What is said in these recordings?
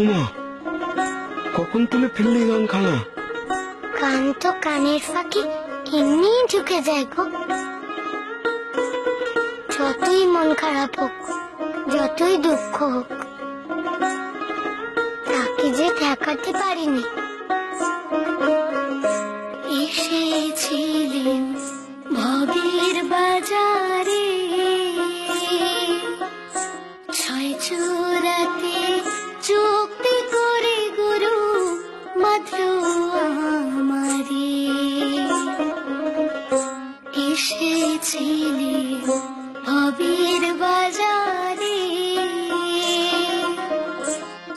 উমা কখন তুমি ফেললে গান খানা? গান তো কানের ফাঁকে এমনি ঢুকে যায় গো। যতই মন খারাপ হোক, যতই দুঃখ হোক, তাকে যে ঠেকাতে পারিনি এসেছিলে হবির বাজারে।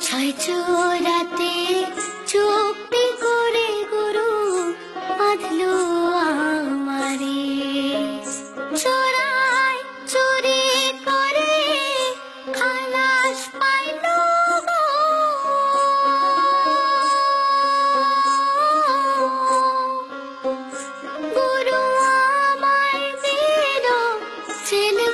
ছয় চোরাতে চুপি করে গুরু বাঁধলো আমারে। চোর Chilling.